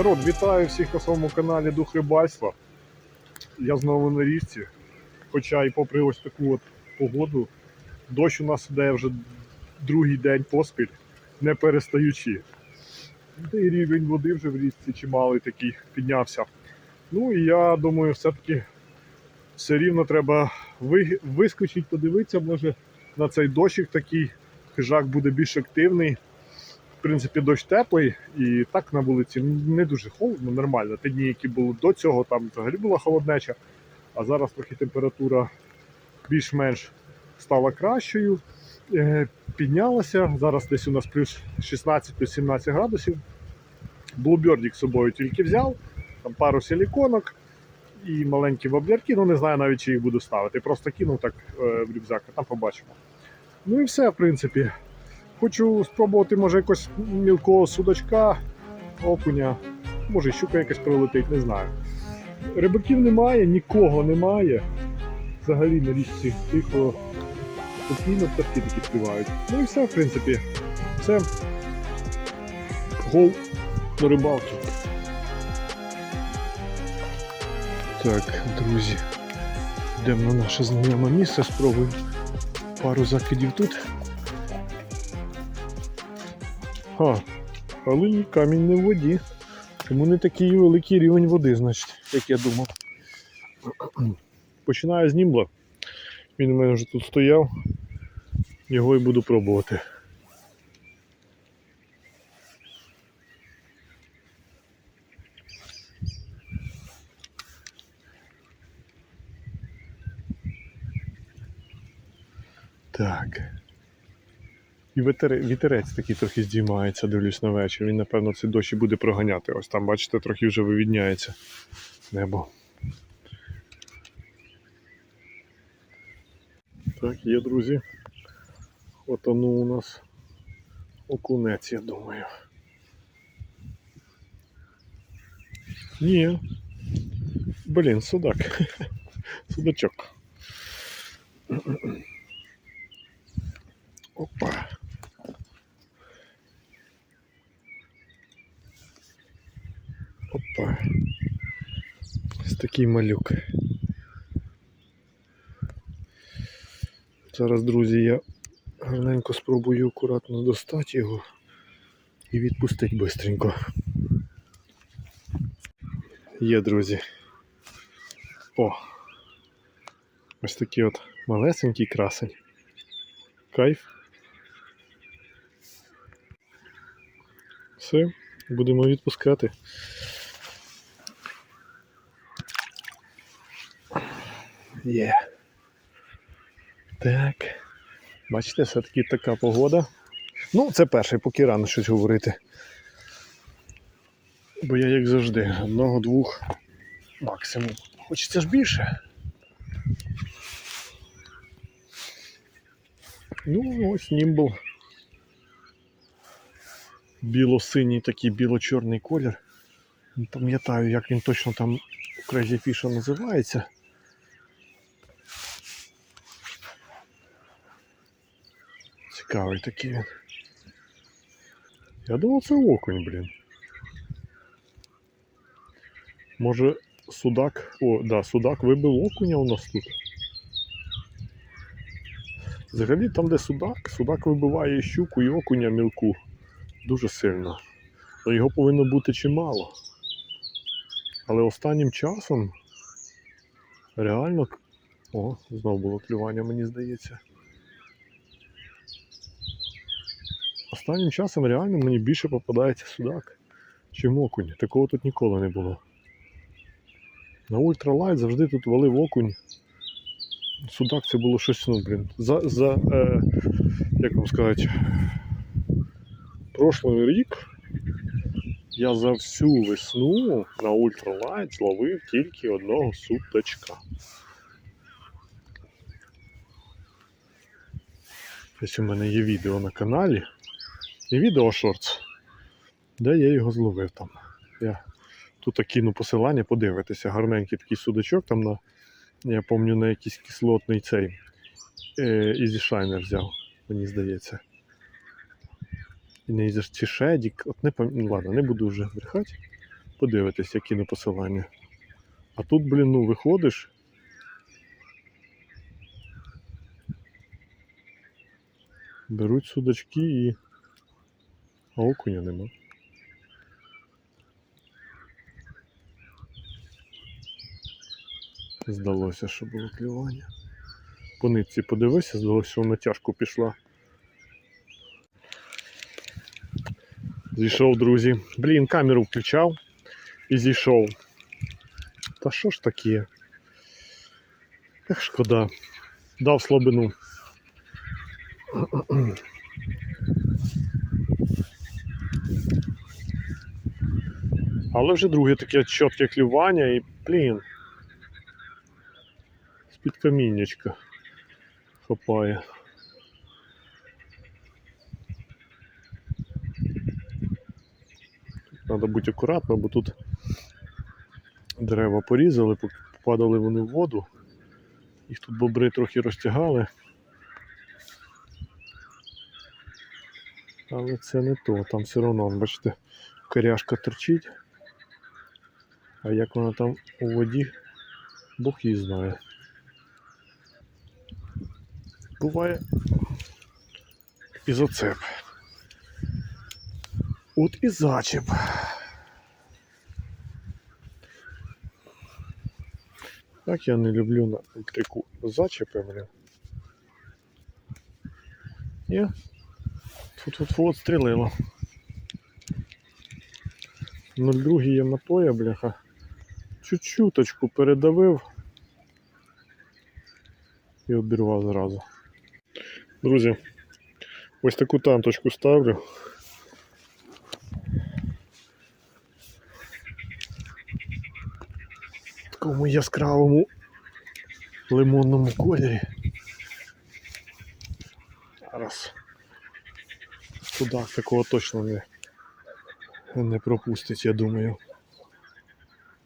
Народ, вітаю всіх на своєму каналі Дух Рибальства. Я знову на річці. Хоча і попри ось таку от погоду, дощ у нас іде вже другий день поспіль, не перестаючи. Та й рівень води вже в річці чималий такий піднявся. Ну і я думаю, все-таки все рівно треба вискочити, подивитися, може на цей дощик такий. Хижак буде більш активний. В принципі, дощ теплий, і так на вулиці не дуже холодно, нормально. Ті дні, які були до цього, там взагалі була холоднеча, а зараз трохи температура більш-менш стала кращою, е, піднялася. Зараз десь у нас плюс 16-17 градусів. Блубердік з собою тільки взяв, там пару силіконок і маленькі воблерки, ну не знаю навіть, чи їх буду ставити. Просто кинув так е, в рюкзак, а там побачимо. Ну і все, в принципі. Хочу спробувати, може, якось мілкого судачка, окуня, може щука якась прилетить, не знаю. Рибаків немає, нікого немає. Взагалі на річці тихо, спокійно пташки такі співають. Ну і все, в принципі. Це гол до рибалки. Так, друзі, йдемо на наше знайоме місце, спробуємо пару закидів тут. А, але камінь не в воді. Тому не такий великий рівень води, значить, як я думав. Починаю з німбла. Він у мене вже тут стояв. Його і буду пробувати. Так. І вітер... вітерець такий трохи здіймається, дивлюсь на вечір. Він, напевно, цей дощ і буде проганяти. Ось там, бачите, трохи вже вивідняється небо. Так, є, друзі. От оно у нас окунець, я думаю. Ні. Блін, судак. Судачок. Опа. Опа. Ось такий малюк. Зараз, друзі, я гарненько спробую акуратно достати його і відпустити бистренько. Є, друзі. О! Ось такий от малесенький красень. Кайф. Все, будемо відпускати. Є. Так. Бачите, все-таки така погода. Ну, це перший, поки рано щось говорити. Бо я, як завжди, одного-двох максимум. Хочеться ж більше. Ну, ось німбл. Біло-синій такий біло-чорний колір. Не пам'ятаю, як він точно там Crazy Fish називається. Цікавий такий він. Я думав, це окунь, блін. Може судак. О, да, судак вибив окуня у нас тут. Взагалі там, де судак, судак вибиває і щуку і окуня мілку дуже сильно. Но його повинно бути чимало. Але останнім часом реально. О, знову було клювання, мені здається. Останнім часом реально мені більше попадається судак, чим окунь. Такого тут ніколи не було. На ультралайт завжди тут валив окунь. Судак це було щось, ну, блін. За, за е, як вам сказати, прошлий рік я за всю весну на ультралайт зловив тільки одного судачка. Ось у мене є відео на каналі. І відео шортс, де я його зловив там. Я тут кину посилання, подивитися. Гарненький такий судачок там на, я пам'ятаю, на якийсь кислотний цей е, Easy Shiner взяв, мені здається. Не чи Shedік, от не пам'ятаю, ну, ладно, не буду вже брехати. Подивитись, які на посилання. А тут, блін, ну виходиш. Беруть судачки і. А окуня нема. Здалося, що було клювання. По нитці подивися, здалося, що вона тяжко пішла. Зійшов, друзі. Блін, камеру включав і зійшов. Та що ж таке? Ех, шкода. Дав слабину. Але вже друге таке чітке клювання і, блін. З-під каміннячка хапає. Треба бути акуратно, бо тут дерева порізали, попадали вони в воду. Їх тут бобри трохи розтягали. Але це не то, там все одно, бачите, коряшка торчить. А як вона там у воді, Бог її знає. Буває і. От і зачеп. Так я не люблю на ультрику зачепи, блін. Ні? Тут тут от стрілило. 0,2 є напоя, бляха. Чуть-чуточку передавив і обірвав зразу. Друзі, ось таку танточку ставлю. В такому яскравому лимонному кольорі. Зараз. Судак такого точно не, не пропустить, я думаю.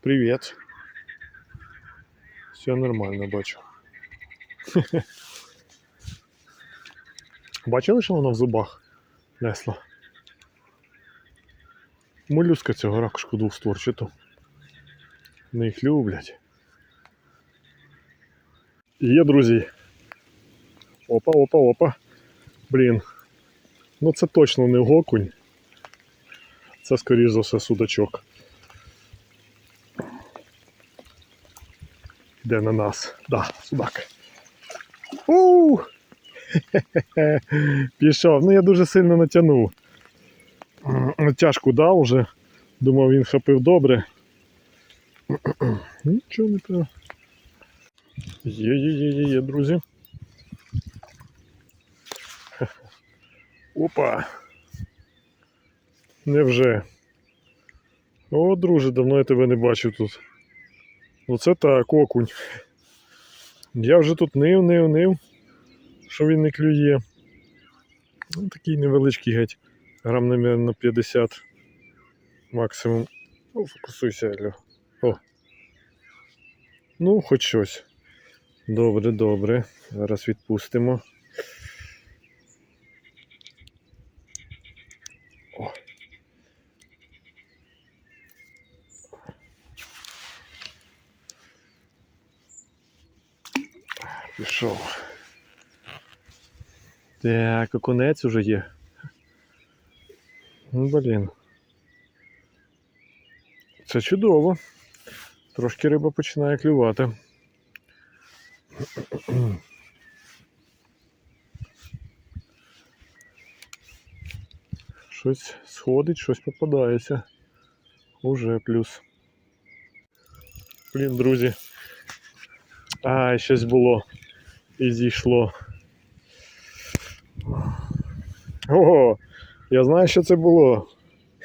Привіт. Все нормально бачу. Бачили, що воно в зубах несла? Молюска цього ракушку двохстворчату. Не їх люблять. Є, друзі. Опа, опа, опа. Блін. Ну це точно не гокунь. Це, скоріш за все, судачок. Де на нас? Да, судак. У! Пішов. Ну я дуже сильно натягнув. Тяжку дав уже. Думав, він хапив добре. Нічого не треба. Є, є, є, є, є, друзі. Опа. Невже? О, друже, давно я тебе не бачив тут. Оце так, окунь. Я вже тут нив, нив, нив, що він не клює. Ну, такий невеличкий геть. Грам, на 50 максимум. О, фокусуйся, Алло. О. Ну, хоч щось. Добре, добре. Зараз відпустимо. Пішов. Так, окунець уже є. Ну, блін. Це чудово. Трошки риба починає клювати. Щось сходить, щось попадається. Уже плюс. Блін, друзі. А, щось було. І зійшло. Ого! Я знаю, що це було.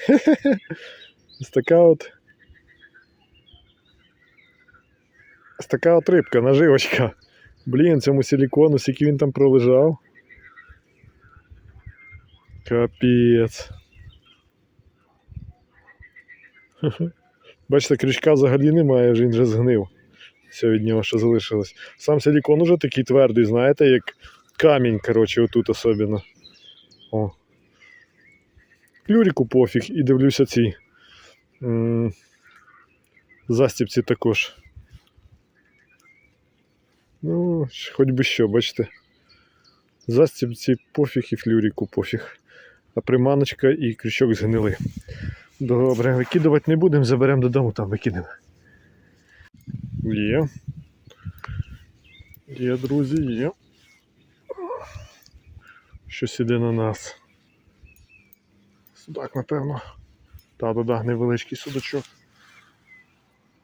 Ось така от. Ось така от рибка, наживочка. Блін, цьому силікону, скільки він там пролежав. Капець. Бачите, крючка взагалі немає, він вже згнив. Все від нього, що залишилось. Сам силікон уже такий твердий, знаєте, як камінь, коротше, отут особливо. О. Клюріку пофіг і дивлюся ці. Застіпці також. Ну, хоч би що, бачите. Застіпці пофіг і флюріку пофіг. А приманочка і крючок згнили. Добре, викидувати не будемо, заберемо додому, там викинемо. Є. Є, друзі, є. Щось іде на нас. Судак, напевно. Та да, невеличкий судачок.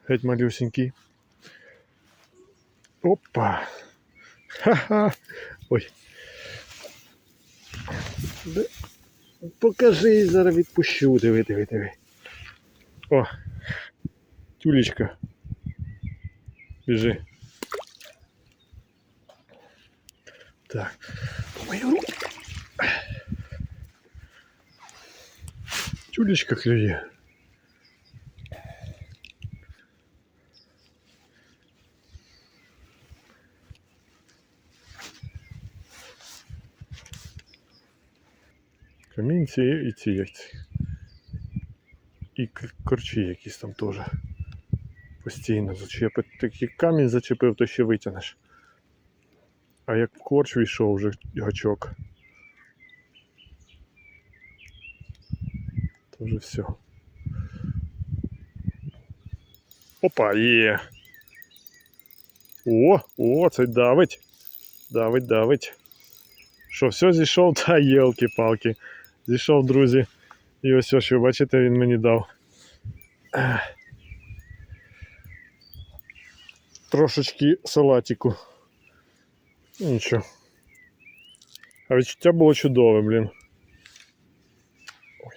Геть малюсенький. Опа. Ха-ха. Ой. Покажи, зараз відпущу. Диви, диви, диви. О. Тюлечка. Біжи. Так. По мою руку. Тюлечка клює. Камінці і ці яйці. І к- корчі якісь там теж. Постійно зачепить. Такий камінь зачепив, то ще витягнеш. А як в корч війшов вже гачок. То вже все. Опа, є. О, о, це давить. Давить, давить. Що, все зійшов? Та єлки-палки. Зійшов, друзі. І ось, що бачите, він мені дав. Трошечки салатику. Нічого. А відчуття було чудове, блін. Ой.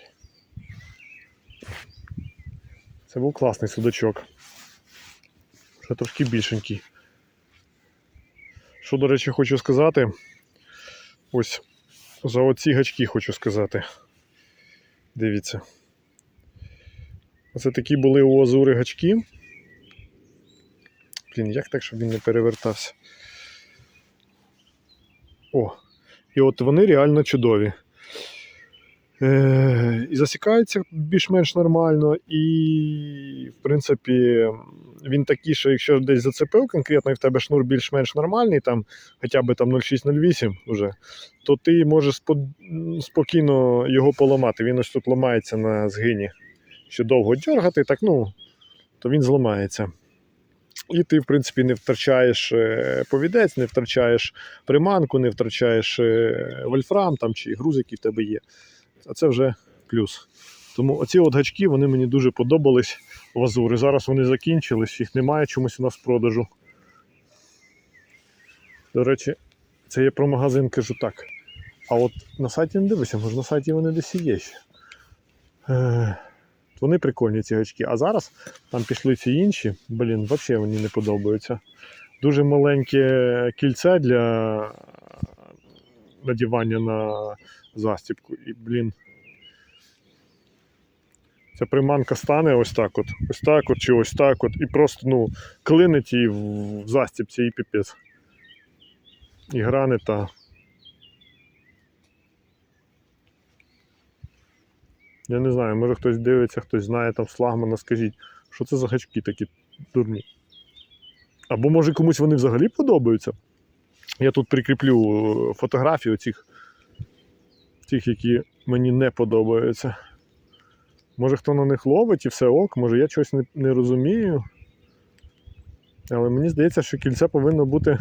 Це був класний судачок. Ще трошки більшенький. Що, до речі, хочу сказати. Ось за оці гачки хочу сказати. Дивіться. Оце такі були у Азури гачки. Блін, як так, щоб він не перевертався? О, і от вони реально чудові. Е, і засікаються більш-менш нормально, і, в принципі, він такий, що якщо десь зацепив конкретно, і в тебе шнур більш-менш нормальний, там хоча б там 0,6-0,8 вже, то ти можеш спо- спокійно його поламати. Він ось тут ламається на згині. Що довго дергати, так ну, то він зламається. І ти, в принципі, не втрачаєш е, повідець, не втрачаєш приманку, не втрачаєш е, вольфрам там, чи груз, який в тебе є. А це вже плюс. Тому оці от гачки вони мені дуже подобались в Азурі. Зараз вони закінчились, їх немає чомусь у нас в продажу. До речі, це я про магазин кажу так. А от на сайті не дивися, може на сайті вони десь і є ще. Вони прикольні ці гачки. А зараз там пішли ці інші. Блін, взагалі мені не подобаються. Дуже маленьке кільце для надівання на застібку. І, блін. Ця приманка стане ось так от, ось так от, чи ось так от, і просто ну, клинить її в застібці і піпець. І грани та. Я не знаю, може хтось дивиться, хтось знає там флагмана, скажіть, що це за гачки такі дурні. Або може комусь вони взагалі подобаються. Я тут прикріплю е, фотографію цих, тих, які мені не подобаються. Може хто на них ловить і все ок, може я чогось не, не розумію. Але мені здається, що кільце повинно бути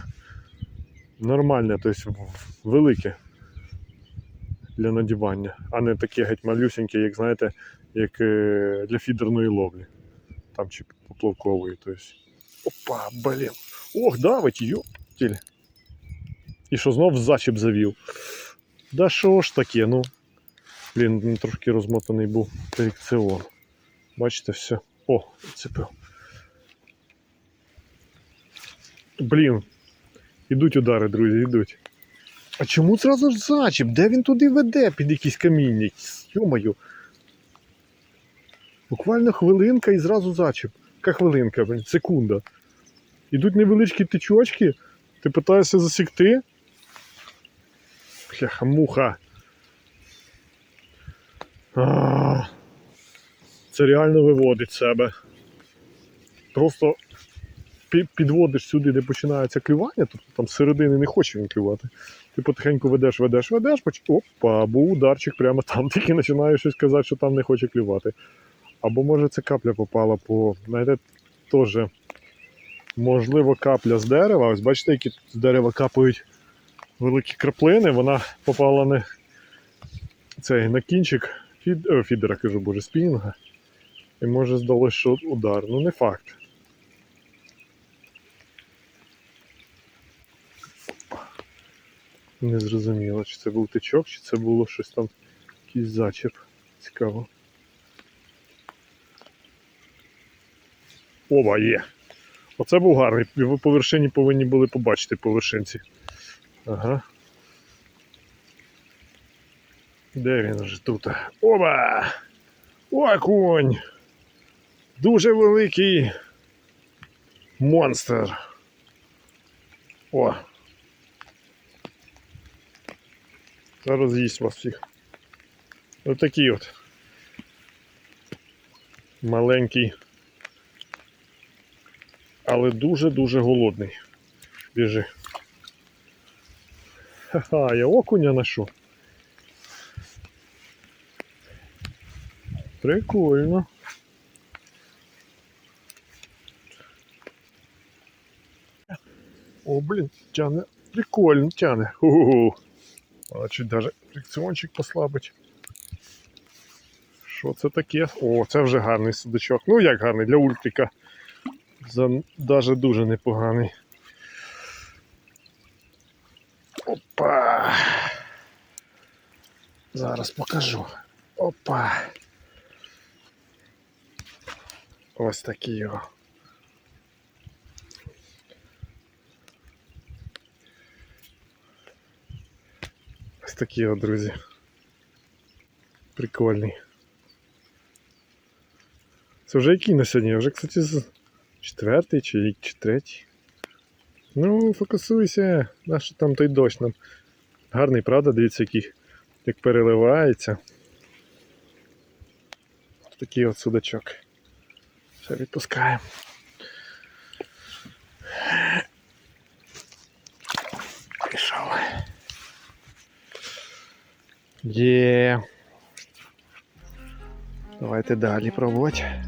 нормальне, тобто велике для надівання, а не таке геть малюсеньке, як знаєте, як е, для фідерної ловлі. Там чи поплавкової. Тобто. Опа, блін. Ох, давить, йоптіль. І що знов зачіп завів. Да що ж таке, ну. Блін, трошки розмотаний був фрикціон. Бачите, все. О, цепив. Блін. Ідуть удари, друзі, ідуть. А чому зразу ж зачіп? Де він туди веде під якісь каміння? Йомаю. Буквально хвилинка і зразу зачіп. Яка хвилинка, секунда. Ідуть невеличкі тичочки, ти питаєшся засікти. Бляха, муха. А, Це реально виводить себе. просто підводиш сюди, де починається клювання, тобто там середини не хоче він клювати. Ти потихеньку ведеш, ведеш, ведеш, поч... опа, був ударчик прямо там, тільки починає щось казати, що там не хоче клювати. Або може це капля попала по, знаєте, теж можливо капля з дерева. Ось бачите, які з дерева капають великі краплини, вона попала не цей на кінчик фід... о, фідера, кажу, боже, спінінга. І може здалося, що удар. Ну не факт. Не зрозуміло, чи це був тичок, чи це було щось там, якийсь зачеп. Цікаво. Оба є. Оце був гарний. Ви по вершині повинні були побачити по вершинці. Ага. Де він вже тут? Оба! Окунь! Дуже великий монстр. О! Зараз їсть вас всіх. Отакий от. Маленький. Але дуже-дуже голодний. Біжи. Ха-ха, я окуня ношу. Прикольно. О, блін, тяне. Прикольно тяне. Ху-ху-ху. А чуть даже фрикціончик послабить. Що це таке? О, це вже гарний судачок. Ну як гарний для ультрика. Даже дуже непоганий. Опа. Зараз покажу. Опа. Ось такий його. Ось такий от, друзі. Прикольний. Це вже який на сьогодні? Вже, кстати, четвертий чи, чи третій. Ну, фокусуйся, наш там той дощ нам. Гарний, правда? Дивіться, який, як переливається. Такий от судачок. Все, відпускаємо. Є. Давайте далі пробувати.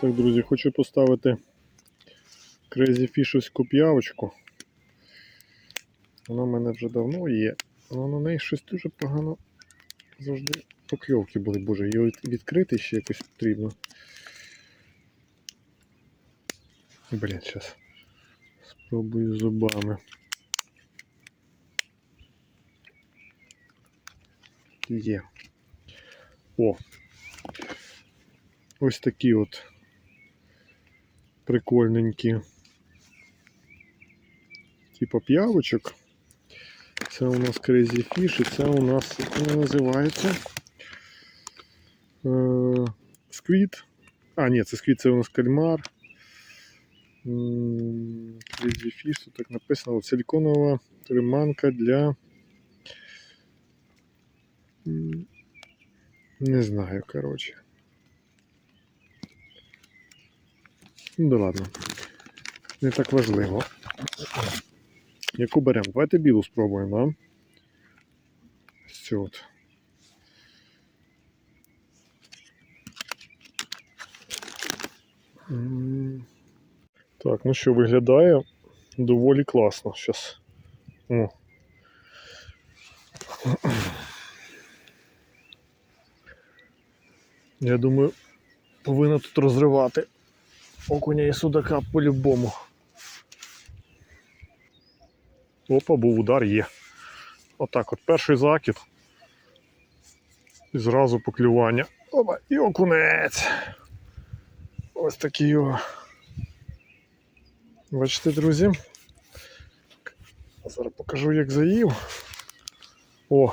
Так, друзі, хочу поставити Crazy Fish'овську п'явочку. Вона в мене вже давно є, але на неї щось дуже погано завжди покльовки були. Боже, її відкрити ще якось потрібно. Блін, зараз спробую зубами. Є. О! Ось такі от прикольненькі. Типа п'явочок. Це у нас Crazy Fish, і це у нас, як називається? Е, Сквіт. А, ні, це сквіт, це у нас кальмар. Crazy Fish, тут так написано. Силіконова приманка для. Не знаю, коротше. Ну да ладно. Не так важливо. Яку беремо? Давайте білу спробуємо, да? Ось от. Так, ну що, виглядає доволі класно зараз. Я думаю, повинна тут розривати окуня і судака по-любому. Опа, був удар є. Отак от перший закид. І зразу поклювання. Опа, і окунець. Ось такий о. Бачите, друзі. Зараз покажу, як заїв. О!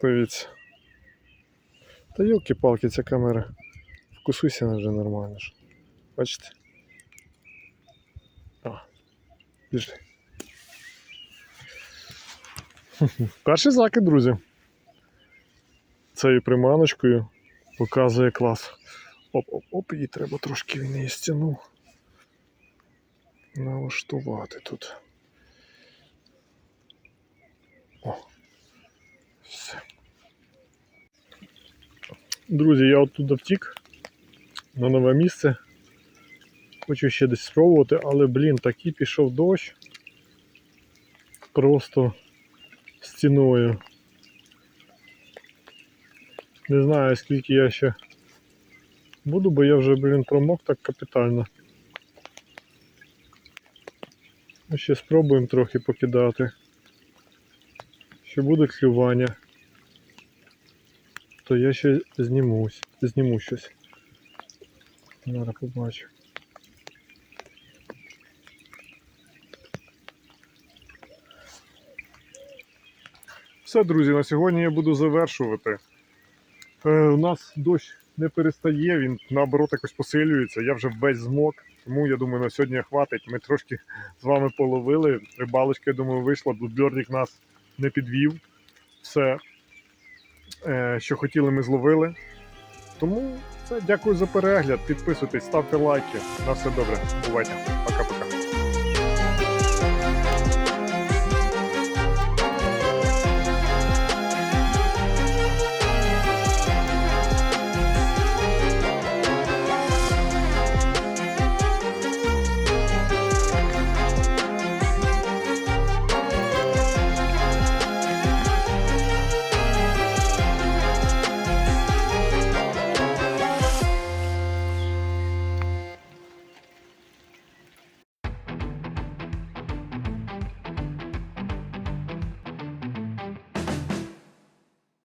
Дивіться. Та йолки-палки, ця камера. Вкусуйся вже нормально. Бачите? О, пішли. Перший закид, друзі. Цією приманочкою показує клас. Оп-оп-оп, її треба трошки в неї стіну налаштувати тут. О. Все. Друзі, я оттуда втік на нове місце. Хочу ще десь спробувати, але, блін, такий пішов дощ. Просто стіною. Не знаю, скільки я ще буду, бо я вже, блін, промок так капітально. Ну, ще спробуємо трохи покидати. Ще буде клювання. То я ще знімусь, зніму щось. Зараз побачу. Все, друзі, на сьогодні я буду завершувати. Е, у нас дощ не перестає, він наоборот якось посилюється. Я вже весь змок, тому я думаю, на сьогодні хватить. Ми трошки з вами половили. Рибалочка, я думаю, вийшла. Блудбердік нас не підвів. Все, е, що хотіли, ми зловили. Тому все, дякую за перегляд. Підписуйтесь, ставте лайки. На все добре. Бувайте. Пока.